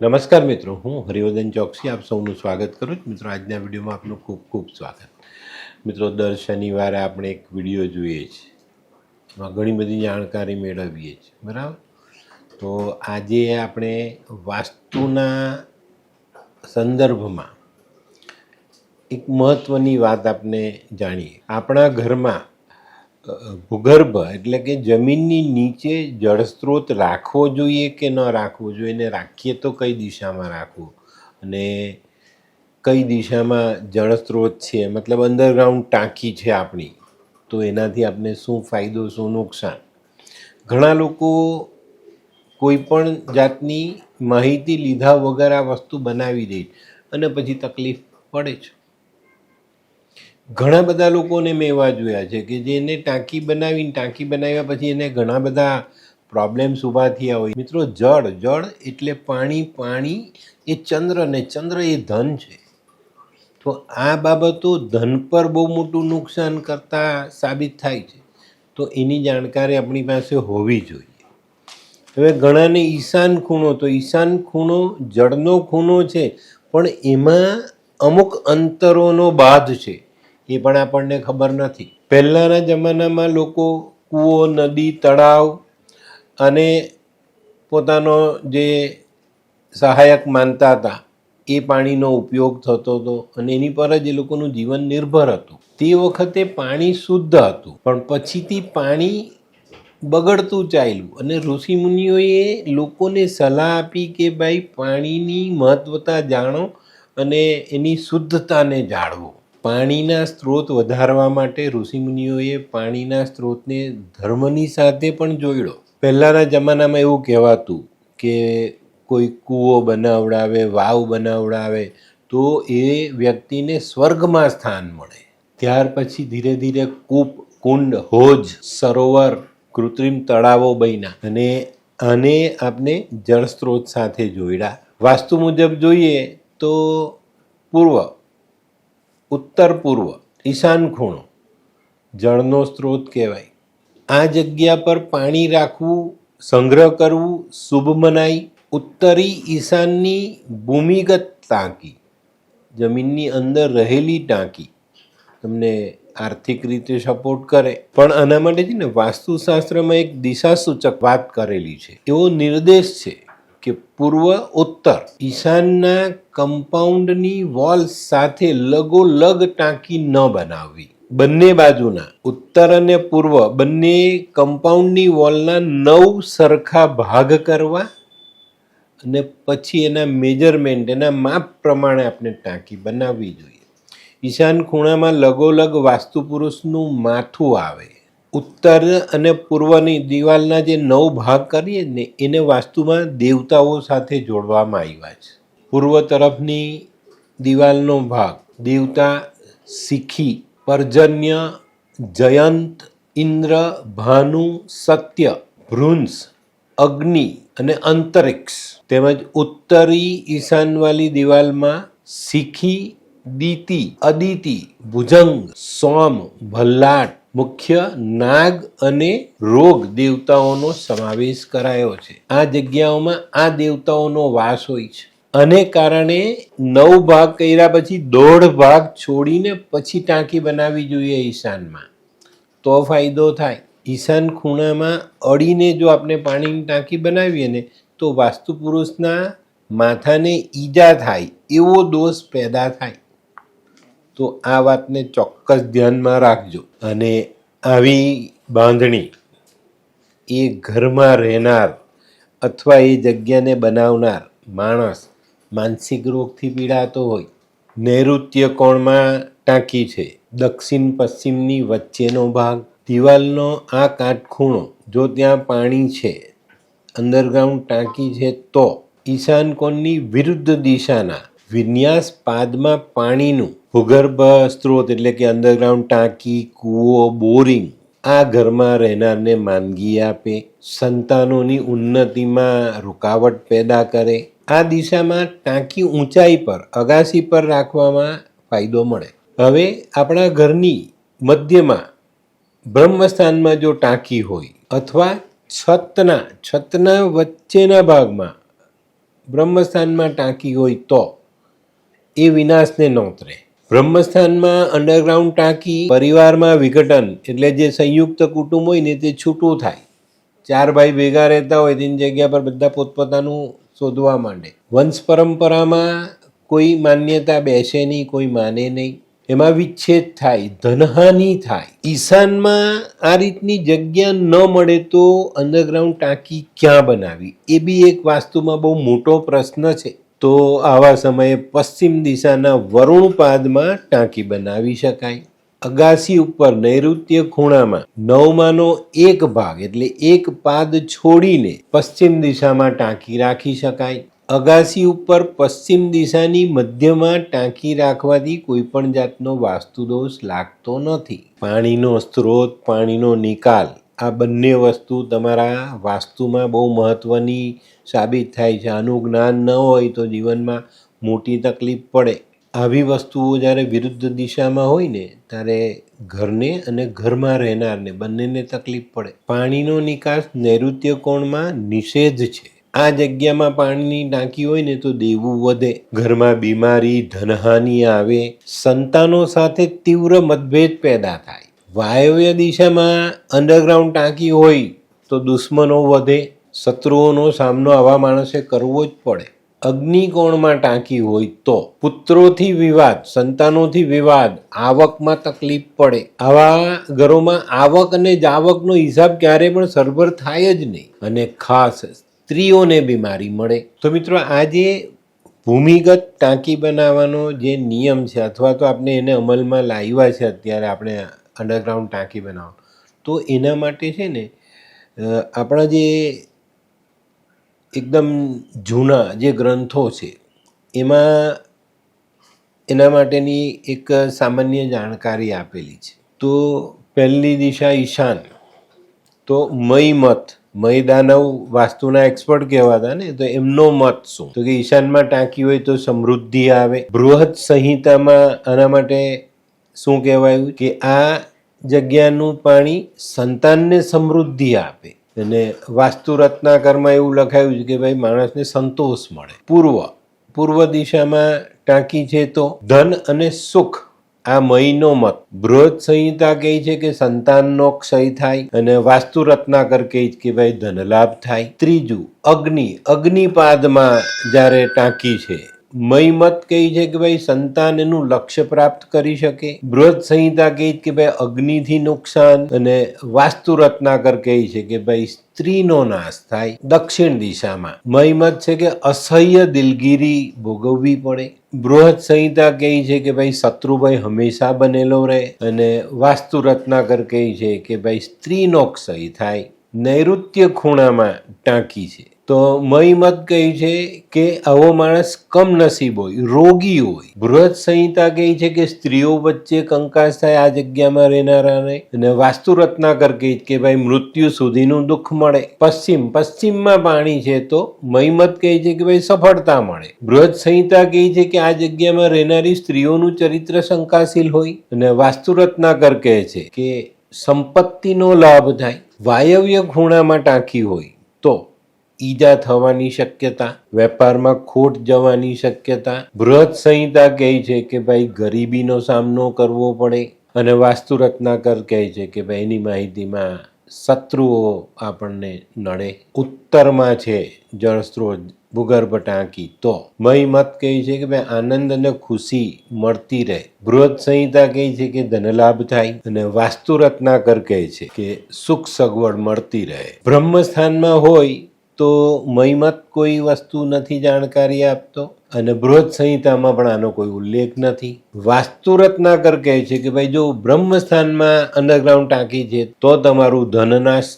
નમસ્કાર મિત્રો, હું હરિવર્ધન ચોકસી, આપ સૌનું સ્વાગત કરું છું. મિત્રો, આજના વિડીયોમાં આપનું ખૂબ ખૂબ સ્વાગત. મિત્રો, દર શનિવારે આપણે એક વીડિયો જોઈએ છીએ એમાં ઘણી બધી જાણકારી મેળવીએ છીએ. બરાબર? તો આજે આપણે વાસ્તુના સંદર્ભમાં એક મહત્ત્વની વાત આપણે જાણીએ. આપણા ઘરમાં ભૂગર્ભ એટલે કે જમીનની નીચે જળસ્ત્રોત રાખવો જોઈએ કે ન રાખવો જોઈએ એને રાખીએ તો કઈ દિશામાં રાખવું? અને કઈ દિશામાં જળસ્ત્રોત છે? મતલબ અંડરગ્રાઉન્ડ ટાંકી છે આપણી, તો એનાથી આપણે શું ફાયદો, શું નુકસાન? ઘણા લોકો કોઈ પણ જાતની માહિતી લીધા વગર આ વસ્તુ બનાવી દે અને પછી તકલીફ પડે છે. ઘણા બધા લોકોને મેં એવા જોયા છે કે જેને ટાંકી બનાવીને ટાંકી બનાવ્યા પછી એને ઘણા બધા પ્રોબ્લેમ્સ ઊભા થયા હોય. મિત્રો, જળ જળ એટલે પાણી પાણી એ ચંદ્ર ને ચંદ્ર એ ધન છે. તો આ બાબતો ધન પર બહુ મોટું નુકસાન કરતા સાબિત થાય છે. તો એની જાણકારી આપણી પાસે હોવી જોઈએ. હવે ઘણાને ઈશાન ખૂણો, તો ઈશાન ખૂણો જળનો ખૂણો છે, પણ એમાં અમુક અંતરોનો બાધ છે. એ પણ આપણને ખબર નથી. પહેલાંના જમાનામાં લોકો કૂવો, નદી, તળાવ અને પોતાનો જે સહાયક માનતા હતા, એ પાણીનો ઉપયોગ થતો હતો અને એની પર જ એ લોકોનું જીવન નિર્ભર હતું. તે વખતે પાણી શુદ્ધ હતું, પણ પછીથી પાણી બગડતું ચાલ્યું અને ઋષિમુનિઓએ લોકોને સલાહ આપી કે ભાઈ પાણીની મહત્વતા જાણો અને એની શુદ્ધતાને જાળવો. પાણીના સ્ત્રોત વધારવા માટે ઋષિમુનિઓએ પાણીના સ્ત્રોતને ધર્મની સાથે પણ જોડ્યો. પહેલાંના જમાનામાં એવું કહેવાતું કે કોઈ કૂવો બનાવડાવે, વાવ બનાવડાવે, તો એ વ્યક્તિને સ્વર્ગમાં સ્થાન મળે. ત્યાર પછી ધીરે ધીરે કૂપ, કુંડ, હોજ, સરોવર, કૃત્રિમ તળાવો બન્યા અને આને આપણે જળ સ્ત્રોત સાથે જોડ્યા. વાસ્તુ મુજબ જોઈએ તો પૂર્વ ઉત્તર પૂર્વ, ઈશાન ખૂણો, જળનો સ્ત્રોત કહેવાય. આ જગ્યા પર પાણી રાખવું, સંગ્રહ કરવું, શુભ મનાય ઉત્તરી ઈશાનની ભૂમિગત ટાંકી, જમીનની અંદર રહેલી ટાંકી, તમને આર્થિક રીતે સપોર્ટ કરે. પણ આના માટે છે ને વાસ્તુશાસ્ત્રમાં એક દિશાસૂચક વાત કરેલી છે. એવો નિર્દેશ છે કે પૂર્વ ઉત્તર. ઈશાનના કમ્પાઉન્ડની વોલ સાથે લગોલગ ટાંકી ન બનાવવી. બંને બાજુના, ઉત્તર અને પૂર્વ, બંને કમ્પાઉન્ડની વોલના નવ સરખા ભાગ કરવા અને પછી એના મેજરમેન્ટ, એના માપ પ્રમાણે આપણે ટાંકી બનાવવી જોઈએ. ઈશાન ખૂણામાં લગોલગ વાસ્તુ પુરુષનું માથું આવે. ઉત્તર અને પૂર્વની દિવાલના જે નવ ભાગ કરીએ ને, એને વાસ્તુમાં દેવતાઓ સાથે જોડવામાં આવ્યા છે. પૂર્વ તરફની દિવાલનો ભાગ, દેવતા શીખી, પર્જન્ય, જયંત, ઇન્દ્ર, ભાનુ, સત્ય ભૃંસ અગ્નિ અને અંતરિક્ષ. તેમજ ઉત્તરી ઈશાનવાલી દિવાલમાં શીખી, દીતિ, અદિતિ, ભુજંગ સોમ ભલ્લાટ મુખ્ય નાગ અને રોગ દેવતાઓનો સમાવેશ કરાયો છે. આ જગ્યાઓમાં આ દેવતાઓનો વાસ હોય છે. અને કારણે નવ ભાગ કર્યા પછી દોઢ ભાગ છોડીને પછી ટાંકી બનાવવી જોઈએ ઈશાનમાં. તો ફાયદો થાય. ઈશાન ખૂણામાં અડીને જો આપણે પાણીની ટાંકી બનાવીએ ને, તો વાસ્તુ પુરુષના માથાને ઈજા થાય એવો દોષ પેદા થાય. તો આ વાતને ચોક્કસ ધ્યાનમાં રાખજો. અને આવી બાંધણી એ ઘરમાં રહેનાર અથવા એ જગ્યાને બનાવનાર માણસ માનસિક રોગથી પીડાતો હોય, નૈઋત્ય કોણમાં ટાંકી છે, દક્ષિણ પશ્ચિમની વચ્ચેનો ભાગ, દિવાલનો આ કાટખૂણો, જો ત્યાં પાણી છે, અંડરગ્રાઉન્ડ ટાંકી છે, તો ઈશાન કોણની વિરુદ્ધ દિશાના વિન્યાસ પાદમાં પાણીનું ભૂગર્ભ સ્ત્રોત એટલે કે અંડરગ્રાઉન્ડ ટાંકી, કૂવો, બોરિંગ આ ઘરમાં રહેનારને માંદગી આપે, સંતાનોની ઉન્નતિમાં રૂકાવટ પેદા કરે. આ દિશામાં ટાંકી ઊંચાઈ પર, અગાસી પર રાખવામાં ફાયદો મળે. હવે આપણા ઘરની મધ્યમાં બ્રહ્મસ્થાનમાં જો ટાંકી હોય અથવા છતના છતના વચ્ચેના ભાગમાં બ્રહ્મસ્થાનમાં ટાંકી હોય તો એ વિનાશને નોતરે બ્રહ્મસ્થાનમાં અંડરગ્રાઉન્ડ ટાંકી, પરિવારમાં વિઘટન એટલે જે સંયુક્ત કુટુંબ હોય ને તે છૂટું થાય. ચાર ભાઈ ભેગા રહેતા હોય તેની જગ્યા પર બધા પોતપોતાનું શોધવા માંડે. વંશ પરંપરામાં કોઈ માન્યતા બેસે નહીં, કોઈ માને નહીં. એમાં વિચ્છેદ થાય, ધનહાનિ થાય. ઈશાનમાં આ રીતની જગ્યા ન મળે તો અંડરગ્રાઉન્ડ ટાંકી ક્યાં બનાવી? એ બી એક વાસ્તુમાં બહુ મોટો પ્રશ્ન છે. તો આવા સમયે પશ્ચિમ દિશાના વરુણપાદમાં ટાંકી બનાવી શકાય. અગાસી ઉપર નૈઋત્ય ખૂણામાં નવમાંનો એક ભાગ એટલે એક પાદ છોડીને પશ્ચિમ દિશામાં ટાંકી રાખી શકાય. અગાસી ઉપર પશ્ચિમ દિશાની મધ્યમાં ટાંકી રાખવાથી કોઈ પણ જાતનો વાસ્તુ દોષ લાગતો નથી. પાણીનો સ્ત્રોત, પાણીનો નિકાલ, આ બંને વસ્તુ તમારા વાસ્તુમાં બહુ મહત્ત્વની સાબિત થાય છે. આનું જ્ઞાન ન હોય તો જીવનમાં મોટી તકલીફ પડે. આવી વસ્તુઓ જ્યારે વિરુદ્ધ દિશામાં હોય ને, ત્યારે ઘરને અને ઘરમાં રહેનારને બંનેને તકલીફ પડે. પાણીનો નિકાસ નૈઋત્ય કોણમાં નિષેધ છે. આ જગ્યામાં પાણીની ટાંકી હોય ને તો દેવું વધે. ઘરમાં બીમારી, ધનહાનિ આવે. સંતાનો સાથે તીવ્ર મતભેદ પેદા થાય. વાયવ્ય દિશામાં અંડરગ્રાઉન્ડ ટાંકી હોય તો દુશ્મનો વધે. શત્રુઓનો સામનો આવા માણસે કરવો જ પડે. અગ્નિકોણમાં ટાંકી હોય તો પુત્રોથી વિવાદ, સંતાનોથી વિવાદ, આવકમાં તકલીફ પડે. આવા ઘરોમાં આવક અને જાવકનો હિસાબ ક્યારે પણ સરભર થાય જ નહીં અને ખાસ સ્ત્રીઓને બીમારી મળે. તો મિત્રો આજે ભૂમિગત ટાંકી બનાવવાનો જે નિયમ છે, અથવા તો આપણે એને અમલમાં લાવ્યા છે અત્યારે આપણે અંડરગ્રાઉન્ડ ટાંકી બનાવવા તો એના માટે છે ને આપણા જે એકદમ જૂના જે ગ્રંથો છે, એમાં એના માટેની એક સામાન્ય જાણકારી આપેલી છે. તો પહેલી દિશા ઈશાન. તો મય મત મય દાનવ વાસ્તુના એક્સપર્ટ કહેવાતા ને, તો એમનો મત શું? તો કે ઈશાનમાં ટાંકી હોય તો સમૃદ્ધિ આવે. બૃહદ સંહિતામાં આના માટે શું કહેવાયું? કે આ જગ્યાનું પાણી સંતાનને સમૃદ્ધિ આપે. અને વાસ્તુ રત્નાકરમાં એવું લખાયું છે કે ભાઈ માણસને સંતોષ મળે. પૂર્વ પૂર્વ દિશામાં ટાંકી છે તો ધન અને સુખ, આ મહિનો મત. બૃહદ સંહિતા કહે છે કે સંતાનનો ક્ષય થાય અને વાસ્તુ રત્નાકર કહે છે કે ભાઈ ધનલાભ થાય. ત્રીજું, અગ્નિ. અગ્નિપાદમાં જ્યારે ટાંકી છે મયમત કહે છે કે ભાઈ સંતાન એનું લક્ષ્ય પ્રાપ્ત કરી શકે. બૃહદ સંહિતા કહે કે ભાઈ અગ્નિથી નુકસાન અને વાસ્તુ રત્નાકર કહે છે કે ભાઈ સ્ત્રીનો નાશ થાય દક્ષિણ દિશામાં. મહિમત છે કે અસહ્ય દિલગીરી ભોગવવી પડે. બૃહદ સંહિતા કહે છે કે ભાઈ શત્રુભાઈ હંમેશા બનેલો રહે અને વાસ્તુ રત્નાકર કહે છે કે ભાઈ સ્ત્રીનો ક્ષય થાય. નૈઋત્ય ખૂણામાં ટાંકી છે. તો મહિમત કહે છે કે આવો માણસ કમનસીબ હોય, રોગી હોય. બૃહદ સંહિતા કહે છે કે સ્ત્રીઓ વચ્ચે કંકાસ થાય, આ જગ્યામાં રહેનારાને. અને વાસ્તુ રત્નાકર કહે કે ભાઈ, મૃત્યુ સુધીનું દુઃખ મળે. પશ્ચિમ, પશ્ચિમમાં પાણી છે તો મહિમત કહે છે કે ભાઈ, સફળતા મળે. બૃહદ સંહિતા કહે છે કે આ જગ્યામાં રહેનારી સ્ત્રીઓનું ચરિત્ર શંકાશીલ હોય. અને વાસ્તુ રત્નાકર કહે છે કે સંપત્તિનો લાભ થાય. વાયવ્ય ખૂણામાં ટાંકી હોય તો ઈજા થવાની શક્યતા, વેપારમાં ખોટ જવાની શક્યતા. બૃહદ સંહિતા કહે છે કે ભાઈ ગરીબીનો સામનો કરવો પડે અને વાસ્તુ રત્નાકર કહે છે કે ભાઈ એની માહિતીમાં શત્રુઓ આપણને નડે. ઉત્તરમાં છે જળ સ્ત્રોત, ભૂગર્ભ ટાંકી. તો મય મત કહે છે કે ભાઈ આનંદ અને ખુશી મળતી રહે. બૃહદ સંહિતા કહે છે કે ધનલાભ થાય અને વાસ્તુ રત્નાકર કહે છે કે સુખ સગવડ મળતી રહે. બ્રહ્મસ્થાનમાં હોય તો મહિમત કોઈ વસ્તુ નથી જાણકારી આપતો અને બૃહદ સંહિતામાં પણ આનો કોઈ ઉલ્લેખ નથી. વાસ્તુ રત્નાકર કહે છે કે ભાઈ જો બ્રહ્મસ્થાનમાં અંડરગ્રાઉન્ડ ટાંકી છે તો તમારું ધનનાશ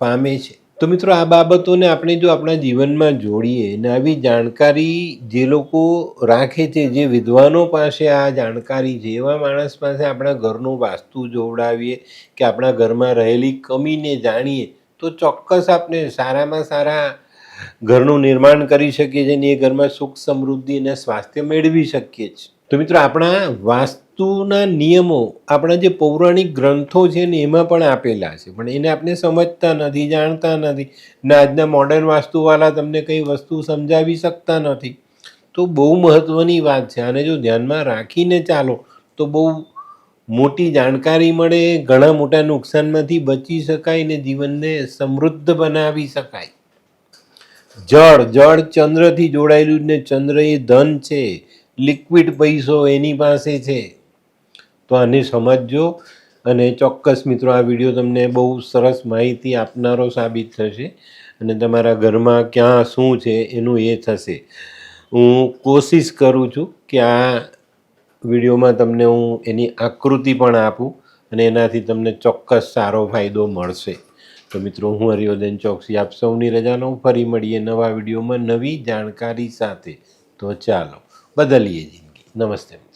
પામે છે. તો મિત્રો આ બાબતોને આપણે જો આપણા જીવનમાં જોડીએ અને આવી જાણકારી જે લોકો રાખે છે, જે વિદ્વાનો પાસે આ જાણકારી છે, એવા માણસ પાસે આપણા ઘરનું વાસ્તુ જોવડાવીએ કે આપણા ઘરમાં રહેલી કમીને જાણીએ તો ચોક્કસ આપણે સારામાં સારા ઘરનું નિર્માણ કરી શકીએ છીએ અને એ ઘરમાં સુખ, સમૃદ્ધિ અને સ્વાસ્થ્ય મેળવી શકીએ છીએ. તો મિત્રો આપણા વાસ્તુના નિયમો, આપણા જે પૌરાણિક ગ્રંથો છે ને એમાં પણ આપેલા છે. પણ એને આપણે સમજતા નથી, જાણતા નથી. ને આજના મોડર્ન વાસ્તુવાળા તમને કંઈ વસ્તુ સમજાવી શકતા નથી. તો બહુ મહત્ત્વની વાત છે. આને જો ધ્યાનમાં રાખીને ચાલો, તો બહુ મોટી જાણકારી મળે, ઘણા મોટા નુકસાનમાંથી બચી શકાય ને જીવનને સમૃદ્ધ બનાવી શકાય. જળ જળ ચંદ્રથી જોડાયેલું ને ચંદ્ર એ ધન છે, લિક્વિડ પૈસો એની પાસે છે. તો આને સમજજો અને ચોક્કસ મિત્રો, આ વીડિયો તમને બહુ સરસ માહિતી આપનારો સાબિત થશે અને તમારા ઘરમાં ક્યાં શું છે એનું એ થશે. હું કોશિશ કરું છું કે આ વિડીયોમાં તમને હું એની આકૃતિ પણ આપું અને એનાથી તમને ચોક્કસ સારો ફાયદો મળશે. તો મિત્રો, હું હરિયોદન ચોકસી, આપ સૌની રજાનો ફરી મળીએ નવા વિડીયોમાં નવી જાણકારી સાથે. તો ચાલો, બદલીએ જિંદગી. નમસ્તે.